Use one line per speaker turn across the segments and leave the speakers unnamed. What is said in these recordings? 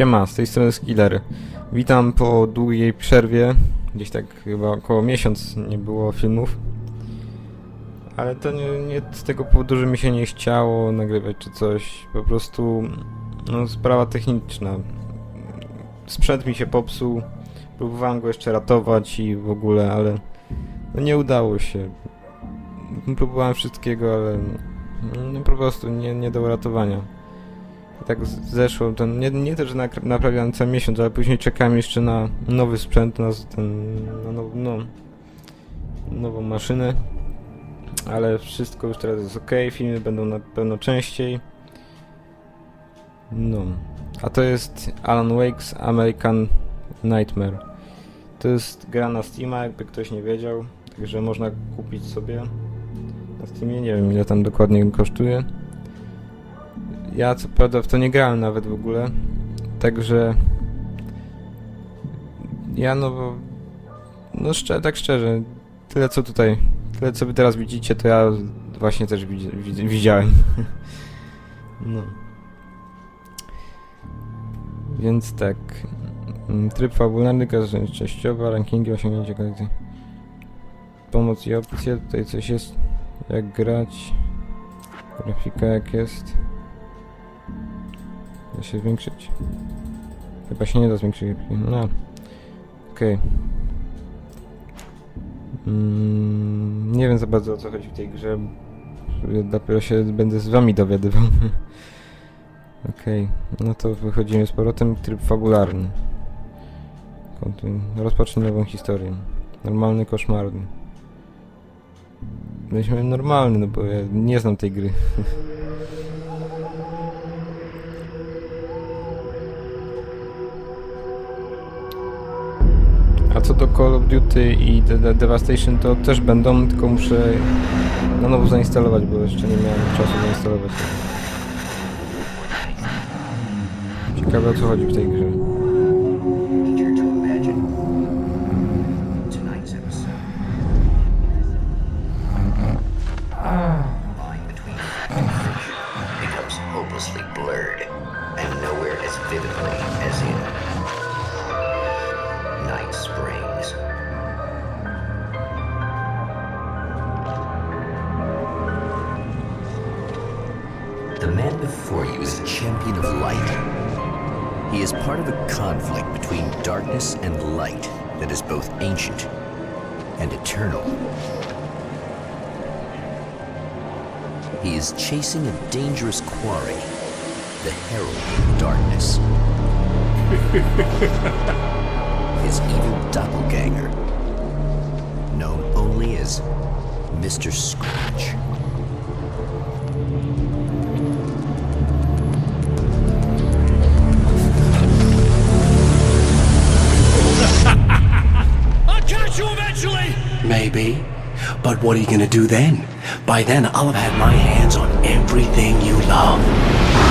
Siema, z tej strony Skiller. Witam po długiej przerwie. Gdzieś tak chyba około miesiąc nie było filmów. Ale to nie, nie z tego powodu, że mi się nie chciało nagrywać czy coś. Po prostu no, sprawa techniczna. Sprzęt mi się popsuł. Próbowałem go jeszcze ratować i w ogóle, ale no, nie udało się. Próbowałem wszystkiego, ale no, po prostu nie, nie do uratowania. Tak zeszło ten, nie, nie to, że naprawiałem cały miesiąc, ale później czekałem jeszcze na nowy sprzęt, na ten, na now, no, nową maszynę. Ale wszystko już teraz jest ok, filmy będą na pewno częściej. No. A to jest Alan Wake's American Nightmare. To jest gra na Steama, jakby ktoś nie wiedział. Także można kupić sobie na Steamie. Nie wiem ile tam dokładnie kosztuje. Ja co prawda w to nie grałem nawet w ogóle. Także ja no bo no szczerze, tak szczerze, tyle co tutaj, tyle co wy teraz widzicie, to ja właśnie też widzi, widzi, widziałem. no. Więc tak. Mm, Tryb fabularny, każda częściowa, rankingi, osiągnięcie kolekcji. Pomoc i opcje, tutaj coś jest. Jak grać. Grafika jak jest. Da się zwiększyć? Chyba się nie da zwiększyć. No. Okej. Mm, nie wiem za bardzo o co chodzi w tej grze. Dopiero się będę z wami dowiadywał. Okej, no to wychodzimy z powrotem. Tryb fabularny. Rozpocznij nową historię. Normalny, koszmarny. Myśmy normalny, no bo ja nie znam tej gry. A co do Call of Duty i The, The Devastation to też będą, tylko muszę na nowo zainstalować, bo jeszcze nie miałem czasu zainstalować. Ciekawe o co chodzi w tej grze.
Chasing a dangerous quarry, the Herald of Darkness. His evil doppelganger, known only as Mr. Scratch.
I'll catch you eventually!
Maybe. But what are you gonna do then? By then, I'll have had my hands on everything you love.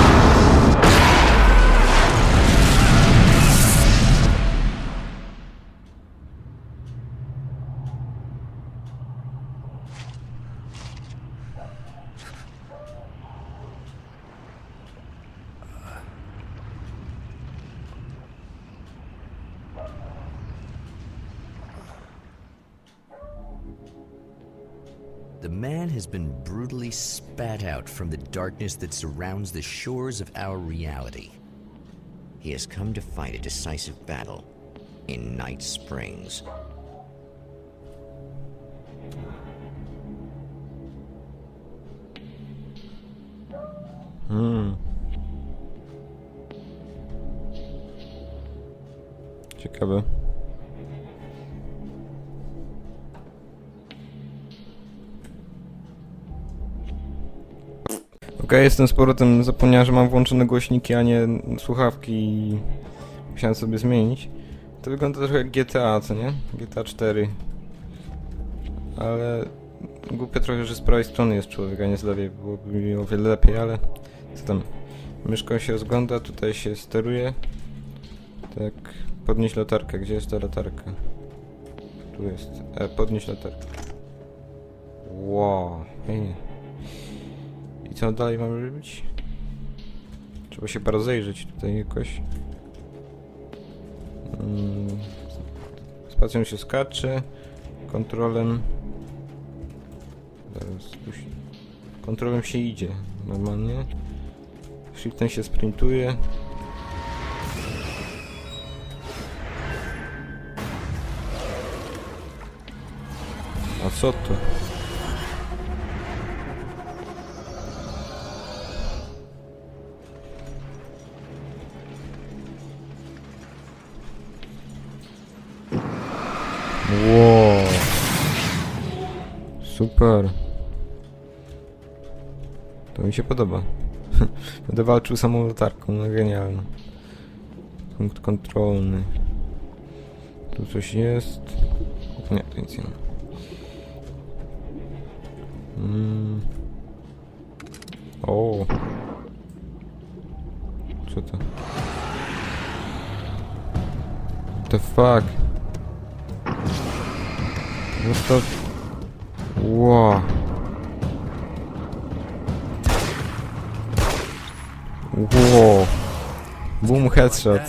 Been brutally spat out from the darkness that surrounds the shores of our reality. He has come to fight a decisive battle in Night Springs.
Hmm. Ciekawe. Okej, jestem z powrotem. Zapomniałem, że mam włączone głośniki, a nie słuchawki i musiałem sobie zmienić. To wygląda trochę jak GTA, co nie? GTA 4. Ale głupio trochę, że z prawej strony jest człowiek, a nie z lewej. Byłoby mi o wiele lepiej, ale co tam? Myszką się rozgląda, tutaj się steruje. Tak, podnieś latarkę. Gdzie jest ta latarka? Tu jest. E, podnieś latarkę. Wow, fajnie co dalej mamy robić? Trzeba się rozejrzeć tutaj jakoś. Hmm. Spacją się skacze. Kontrolem... Zaraz, Kontrolem się idzie, normalnie. Shiftem się sprintuje. A co to? Super. To mi się podoba. Będę walczył samą latarką, no genialne. Punkt kontrolny. Tu coś jest. Nie, tu nic ma. Mm. O. Co to? What the fuck? What the... Wow. Wow. Boom headshot.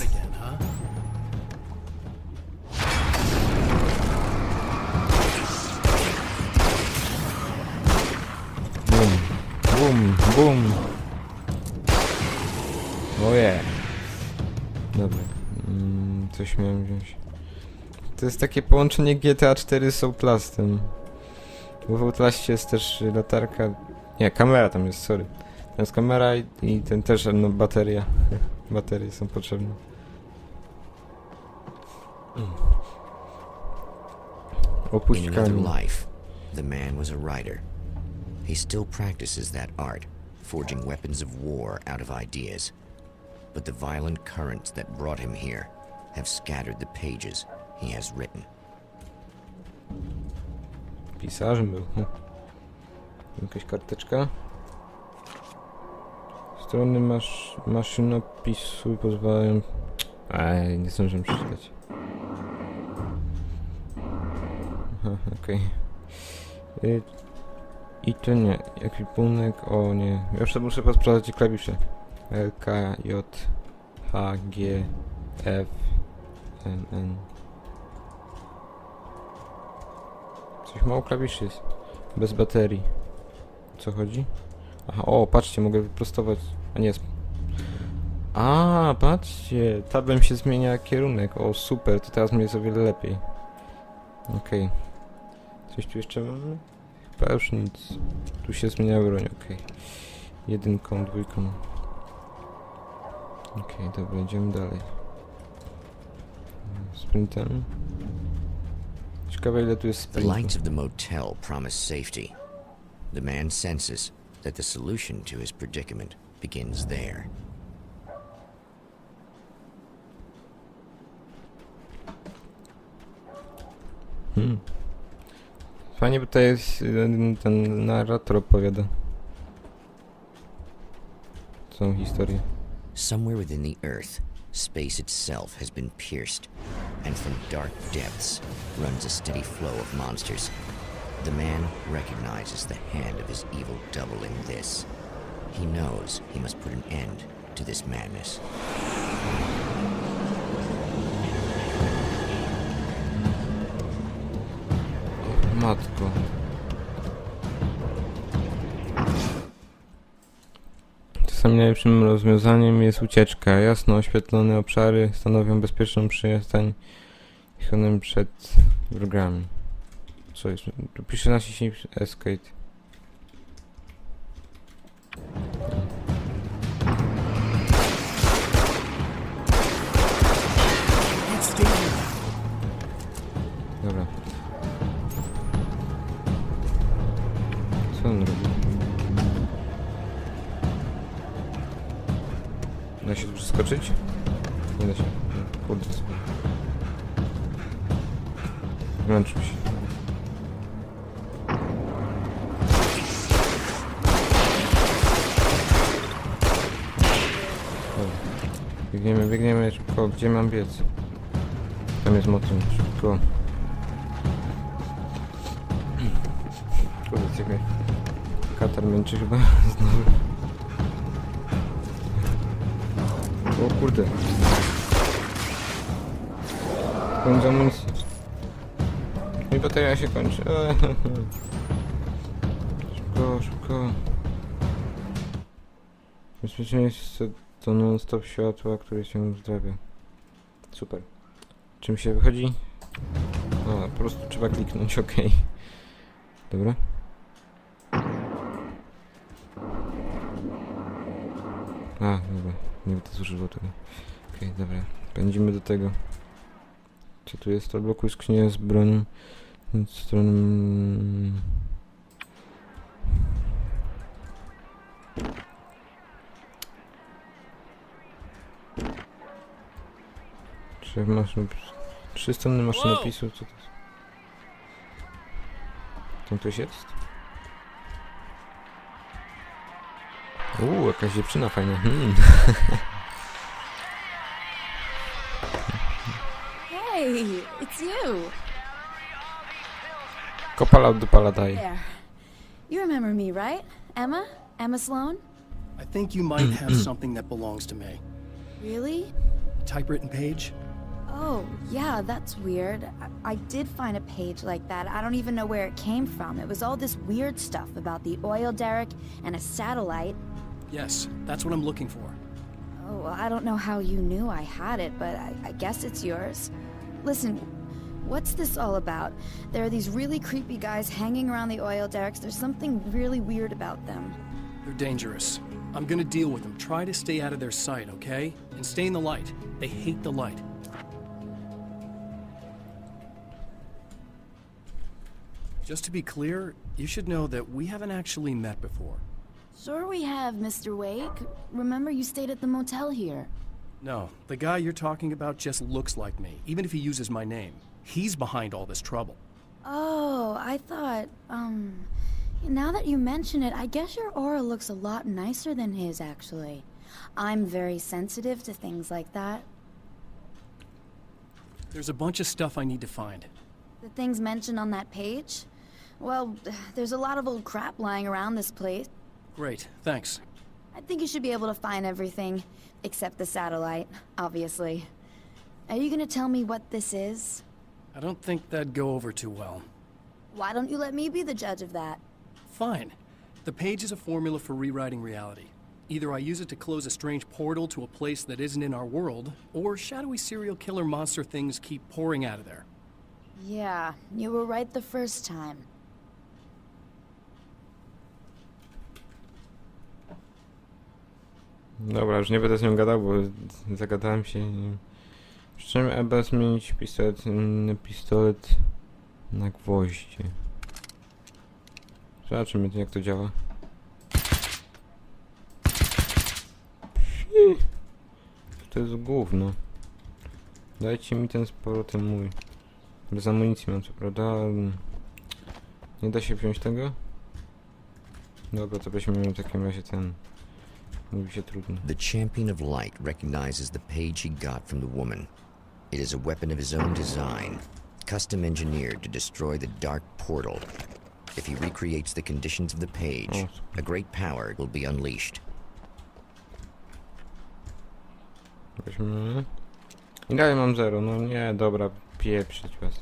Boom. Boom. Boom. Oje. Dobra. Mm, coś miałem wziąć. To jest takie połączenie GTA 4 z Outlastem. Jest też latarka... Nie, kamera tam jest, sorry. Tam jest kamera i, i ten też, no, bateria. Baterie są potrzebne. Opuść
In another life, the man was a writer. He still practices that art, forging weapons of war out of ideas. But the violent currents that brought him here have scattered the pages he has written.
Pisarzem był. Hm. Jakaś karteczka. Strony masz, maszynopisu pozwalają... Ej, nie zdążyłem przeczytać. Aha, okej. Y, I to nie. Ekwipunek, o nie. Ja sobie muszę posprawdzać klawisze. L, K, J, H, G, F, M, N. Coś mało klawiszy jest. Bez baterii. Co chodzi? Aha, o, patrzcie, mogę wyprostować. A nie. A, patrzcie, tabem się zmienia kierunek. O, super, to teraz mnie jest o wiele lepiej. Okej. Coś tu jeszcze mamy? Chyba już nic. Tu się zmienia broń, okej. Jedynką, dwójką. Okej, dobra, idziemy dalej. Sprintem. Ciekawe ile tu jest
The
sprintu.
lights of the motel promise safety. The man senses that the solution to his predicament begins there.
Hmm. Fajnie, bo to jest ten, ten narrator opowiada. Całą historię.
Somewhere within the Earth, space itself has been pierced, and from dark depths runs a steady flow of monsters. The man recognizes the hand of his evil double in this. He knows he must put an end to this madness.
Matko. Najlepszym rozwiązaniem jest ucieczka. Jasno oświetlone obszary stanowią bezpieczną przyjaźń przed wrogami. Co jest? Tu pisze naciśnij escape. Gdzie mam biec? Tam jest mocno. Szybko. Kurde, czekaj. Katar męczy chyba znowu. O kurde. Pełen amunicji. bateria się kończy. Eee. Szybko, szybko. Bezpieczeństwo to non-stop światła, które się uzdrawia. Super. Czym się wychodzi? A, po prostu trzeba kliknąć OK. Dobra. A, dobra. Nie będę zużywał tego. Okej, dobra. Pędzimy do tego. Co tu jest? Odblokuj skrzynię z bronią. Od Czy masz... Trzy strony maszynopisu, co to jest? Tam ktoś jest? Uuu, jakaś dziewczyna fajna. Hmm.
Hey, it's you.
Kopala dupala daj.
There. You remember me, right? Emma? Emma Sloan?
I think you might have something that belongs to me.
Really?
A typewritten page?
Oh, yeah, that's weird. I, I did find a page like that. I don't even know where it came from. It was all this weird stuff about the oil derrick and a satellite.
Yes, that's what I'm looking for.
Oh, well, I don't know how you knew I had it, but I, I guess it's yours. Listen, what's this all about? There are these really creepy guys hanging around the oil derricks. There's something really weird about them.
They're dangerous. I'm gonna deal with them. Try to stay out of their sight, okay? And stay in the light. They hate the light. Just to be clear, you should know that we haven't actually met before.
Sure, we have, Mr. Wake. Remember, you stayed at the motel here.
No, the guy you're talking about just looks like me, even if he uses my name. He's behind all this trouble.
Oh, I thought, um. Now that you mention it, I guess your aura looks a lot nicer than his, actually. I'm very sensitive to things like that.
There's a bunch of stuff I need to find.
The things mentioned on that page? Well, there's a lot of old crap lying around this place.
Great, thanks.
I think you should be able to find everything, except the satellite, obviously. Are you gonna tell me what this is?
I don't think that'd go over too well.
Why don't you let me be the judge of that?
Fine. The page is a formula for rewriting reality. Either I use it to close a strange portal to a place that isn't in our world, or shadowy serial killer monster things keep pouring out of there.
Yeah, you were right the first time.
Dobra, już nie będę z nią gadał, bo zagadałem się. Przy czym trzeba zmienić pistolet na pistolet na gwoździe. Zobaczymy jak to działa. To jest gówno. Dajcie mi ten z powrotem mój. Bez amunicji mam co prawda. Nie da się wziąć tego? Dobra, to weźmiemy w takim razie ten. Mówi się trudno.
The Champion of Light recognizes the page he got from the woman. It is a weapon of his own design, custom engineered to destroy the dark portal. If he recreates the conditions of the page, oh, a great power will be unleashed.
Weźmy. I mam zero. No nie, dobra, pieprzyć was.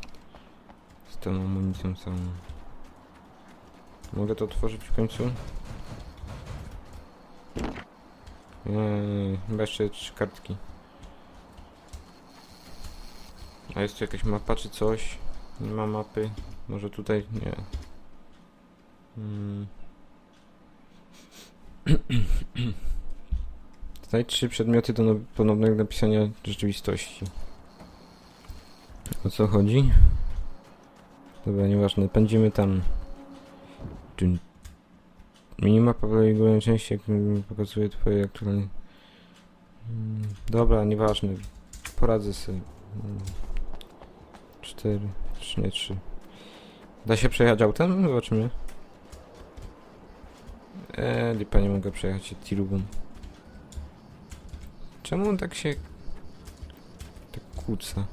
Z tą amunicją całą. Mogę to otworzyć w końcu? Chyba jeszcze trzy kartki. A jest tu jakaś mapa czy coś? Nie ma mapy. Może tutaj? Nie. Hmm. Znajdź trzy przedmioty do now- ponownego napisania rzeczywistości. O co chodzi? Dobra, nieważne. Pędzimy tam. Minimapa górnej części jak mm, pokazuje twoje aktualne... Mm, Dobra, nieważne. Poradzę sobie. Mm. Cztery. Trzy, nie trzy. Da się przejechać autem? Zobaczymy. Eee, lipa nie mogę przejechać tirubą. Czemu on tak się... tak kłóca?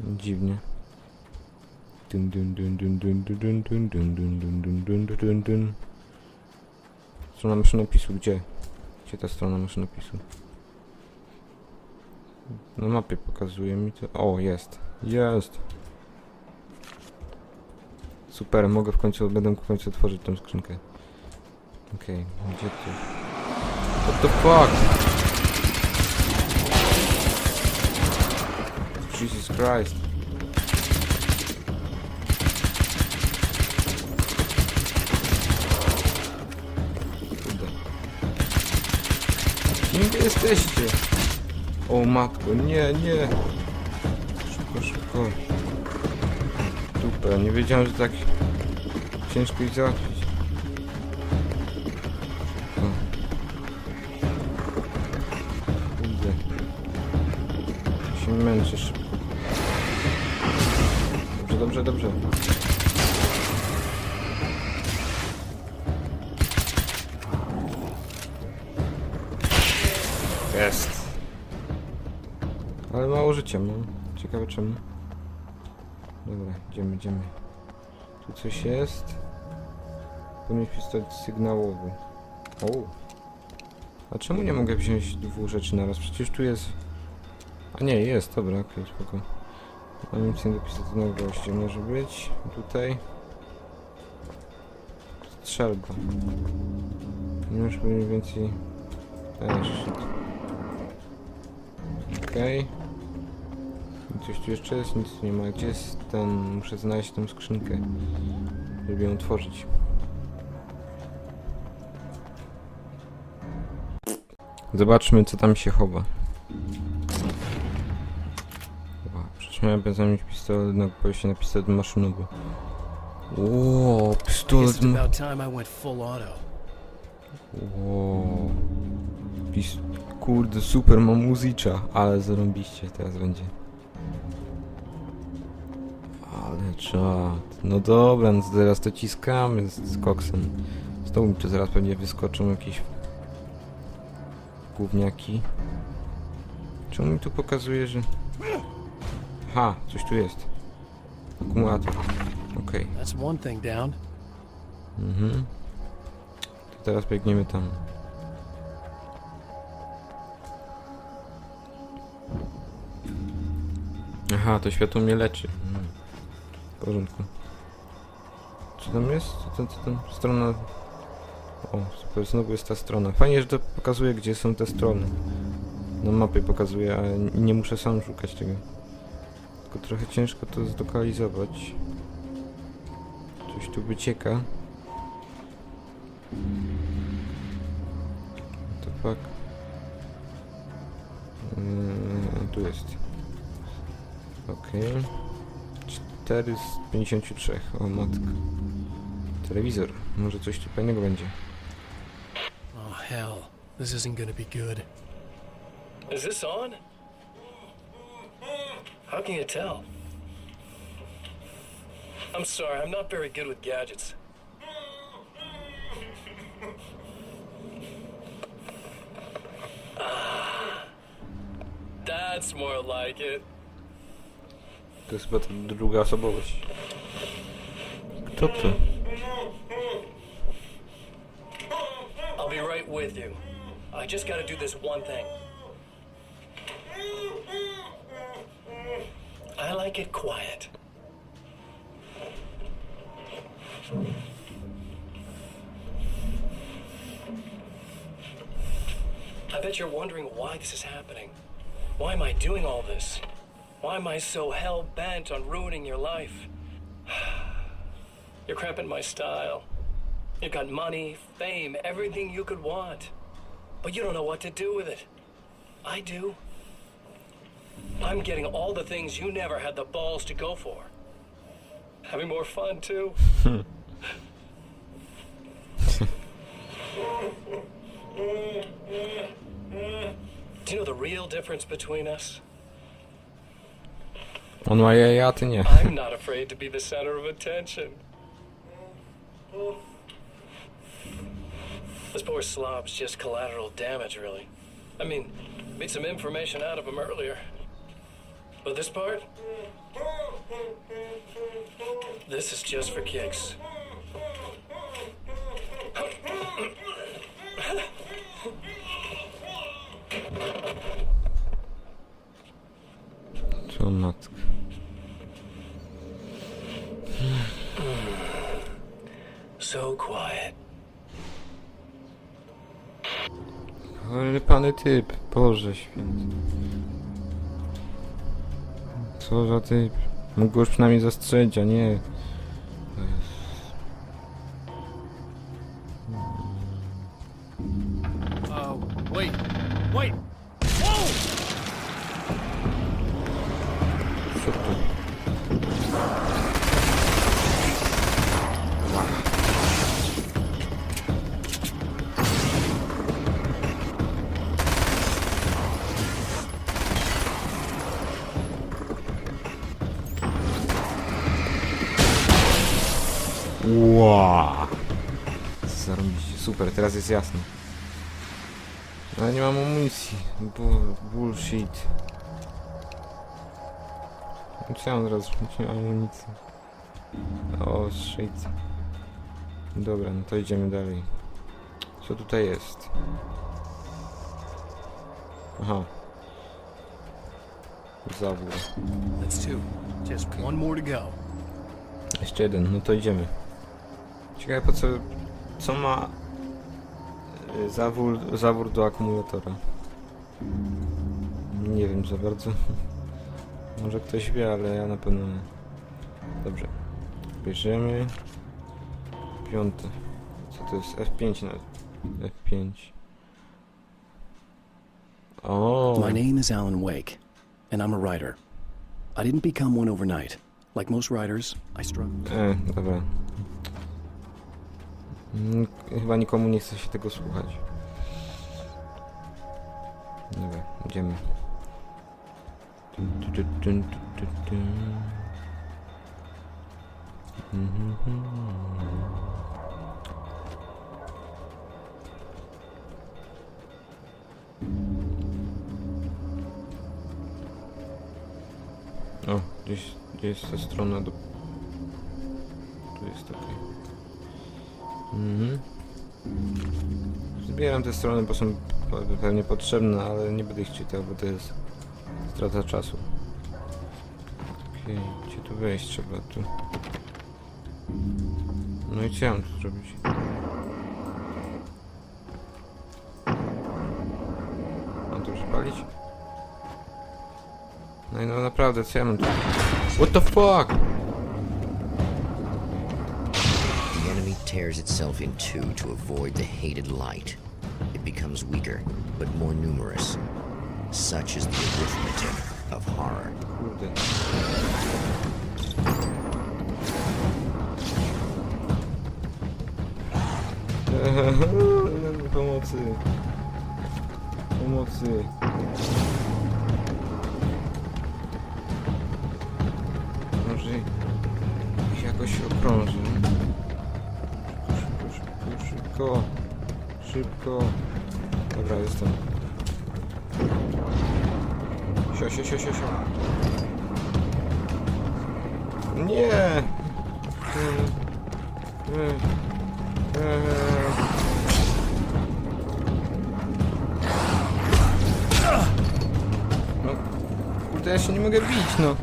Dziwnie. Dun dun dun dun dun dun dun dun dun dun dun dun dun dun dun. Strona maszynopisu, gdzie? Gdzie ta strona maszynopisu? Na mapie pokazuje mi to. O, jest. Jest. Super, mogę w końcu, będę w końcu otworzyć tą skrzynkę. Okej, gdzie tu? What the fuck? Jesus Christ. Jesteście? O matko, nie, nie. Szybko, szybko. Dupę, nie wiedziałem, że tak ciężko ich załatwić. Kurde. Się męczę szybko. Dobrze, dobrze, dobrze. Jest. Ale mało życia mam. Ciekawe czemu. Dobra, idziemy, idziemy. Tu coś jest. Powinien pistolet sygnałowy. O. A czemu nie mogę wziąć dwóch rzeczy naraz? Przecież tu jest... A nie, jest, dobra, okej, spoko. Amunicję do pistoletu na goście może być. Tutaj. Strzelba. Już mniej więcej... Okej. Coś tu jeszcze jest? Nic tu nie ma. Gdzie jest ten... Muszę znaleźć tą skrzynkę. Żeby ją otworzyć. Zobaczmy, co tam się chowa. Przecież miałem zamienić pistolet na, się na pistolet maszynowy. Ło, pistolet. Ło. Pis... Kurde, super, mam muzycza, ale zarąbiście teraz będzie. Ale czad. No dobra, no teraz to ciskamy z, z koksem. Znowu zaraz pewnie wyskoczą jakieś gówniaki. Czemu mi tu pokazuje, że... Ha, coś tu jest. Akumulator. Okej.
Down.
Mhm. To teraz biegniemy tam. Aha, to światło mnie leczy. Mhm. W porządku. Co tam jest? Co tam, co tam? Strona... O, super, znowu jest ta strona. Fajnie, że to pokazuje, gdzie są te strony. Na mapie pokazuje, ale nie muszę sam szukać tego. Tylko trochę ciężko to zlokalizować. Coś tu wycieka. Okej. 4 z 53. O matka. Telewizor. Może coś tu fajnego będzie.
Oh, hell. This isn't gonna be good.
Is this on? How can you tell? I'm sorry, I'm not very good with gadgets. Ah, That's more like it.
To jest chyba ta druga osobowość. Kto to?
I'll be right with you. I just gotta do this one thing. I like it quiet. I bet you're wondering why this is happening. Why am I doing all this? Why am I so hell bent on ruining your life? You're cramping my style. You've got money, fame, everything you could want. But you don't know what to do with it. I do. I'm getting all the things you never had the balls to go for. Having more fun, too. do you know the real difference between us?
On ma nie.
I'm not afraid to be the center of attention. This poor slob's just collateral damage, really. I mean, made some information out of him earlier. But this part? This is just for kicks.
Co matka?
so quiet.
Ale pany typ, Boże święty. Co za typ? Mógł go już przynajmniej zastrzelić, a nie... Ła! Zarobiście, super, teraz jest jasno. Ale nie mam amunicji. Bu- bullshit. Chciałem teraz rzucić amunicję. O, shit. Dobra, no to idziemy dalej. Co tutaj jest? Aha. Zawór.
That's two. Just one more to go.
Jeszcze jeden, no to idziemy. Ciekawe po co... Co ma... y, Zawór, zawór do akumulatora? Nie wiem za bardzo. Może ktoś wie, ale ja na pewno nie. Dobrze. Bierzemy... Piąte. Co to jest? F5 na... F5. O.
My name is Alan Wake, and I'm a writer. I didn't become one overnight. Like most writers, I struggled.
E, dobra. Chyba nikomu nie chce się tego słuchać. Dobra, idziemy. Dun. Mhm. O, gdzieś, gdzie jest ta strona do... Tu jest ok. Mhm. Zbieram te strony, bo są pe- pewnie potrzebne, ale nie będę ich czytał, bo to jest strata czasu. Okej, gdzie tu wejść trzeba? Tu. No i co ja mam tu zrobić? Mam to przypalić? No i no naprawdę, co ja mam tu... What the fuck?
Tears itself in two to avoid the hated light. It becomes weaker, but more numerous. Such is the arithmetic of horror.
Pomocy. Pomocy. Może jakoś okrąży. Szybko, szybko. Dobra, jestem. Sio, sio, sio, sio, sio. Nie! No, kurde, ja się nie mogę bić, no.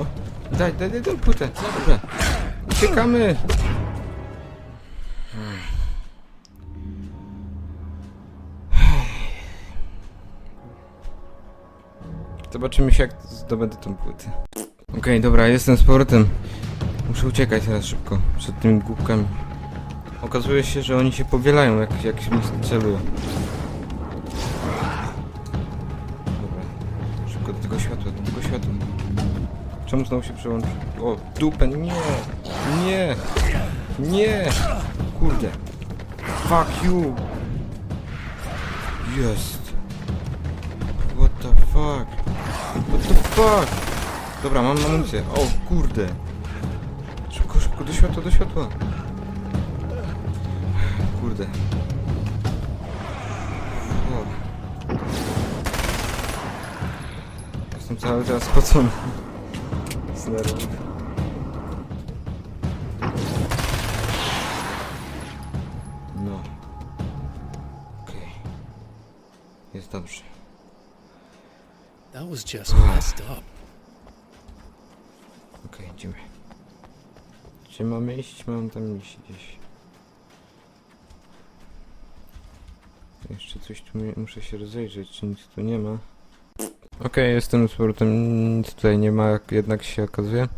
O, daj, daj, daj, daj płytę. Dobra. Uciekamy. Zobaczymy się, jak zdobędę tą płytę. Okej, dobra, jestem z powrotem. Muszę uciekać teraz szybko przed tymi głupkami. Okazuje się, że oni się powielają, jak, jak mi celują. Dobra, szybko do tego światła, do tego światła. Czemu znowu się przełączy? O, dupę, nie! Nie! Nie! Kurde. Fuck you! Jest! What the fuck? What the fuck? Dobra, mam amunicję. O, kurde. Szybko, szybko, do światła, do światła. Kurde. O. Jestem cały teraz spocony. Z.
just messed up.
Okej, idziemy. Gdzie mamy iść? Mam tam iść gdzieś. Jeszcze coś tu muszę się rozejrzeć, czy nic tu nie ma. Okej, jestem z powrotem, nic tutaj nie ma, jak jednak się okazuje.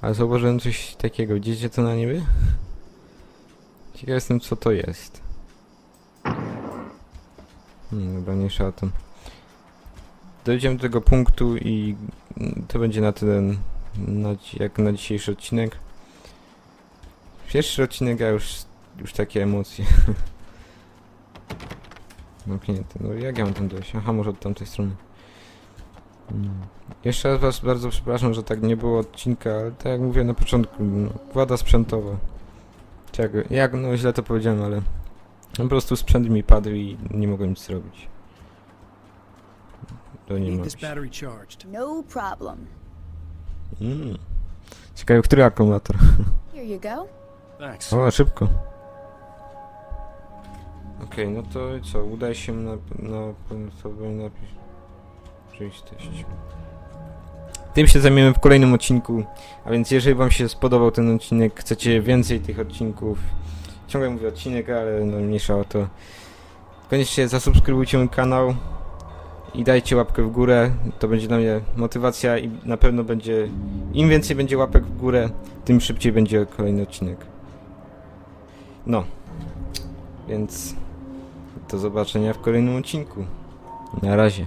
Ale zauważyłem coś takiego, widzicie to na niebie? Ciekaw jestem co to jest. Hmm, dobra, nie szatem. Dojdziemy do tego punktu i to będzie na tyle na, jak na dzisiejszy odcinek. Pierwszy odcinek, a już, już takie emocje. Zamknięty. No jak ja mam tam dojść? Aha, może od tamtej strony. Mm. Jeszcze raz was bardzo przepraszam, że tak nie było odcinka, ale tak jak mówię na początku, no, wada sprzętowa. Czego? Jak, no źle to powiedziałem, ale po prostu sprzęt mi padł i nie mogłem nic zrobić. To nie
Need
ma.
this battery charged.
No problem.
Mm. Ciekawe, który akumulator?
Here you go.
Thanks.
O, szybko. Okej, no to co, udaj się na, na sobie napis. Rzeczywistość. Tym się zajmiemy w kolejnym odcinku, a więc jeżeli wam się spodobał ten odcinek, chcecie więcej tych odcinków, ciągle mówię odcinek, ale no mniejsza o to, koniecznie zasubskrybujcie mój kanał i dajcie łapkę w górę, to będzie dla mnie motywacja i na pewno będzie, im więcej będzie łapek w górę, tym szybciej będzie kolejny odcinek. No. Więc do zobaczenia w kolejnym odcinku. Na razie.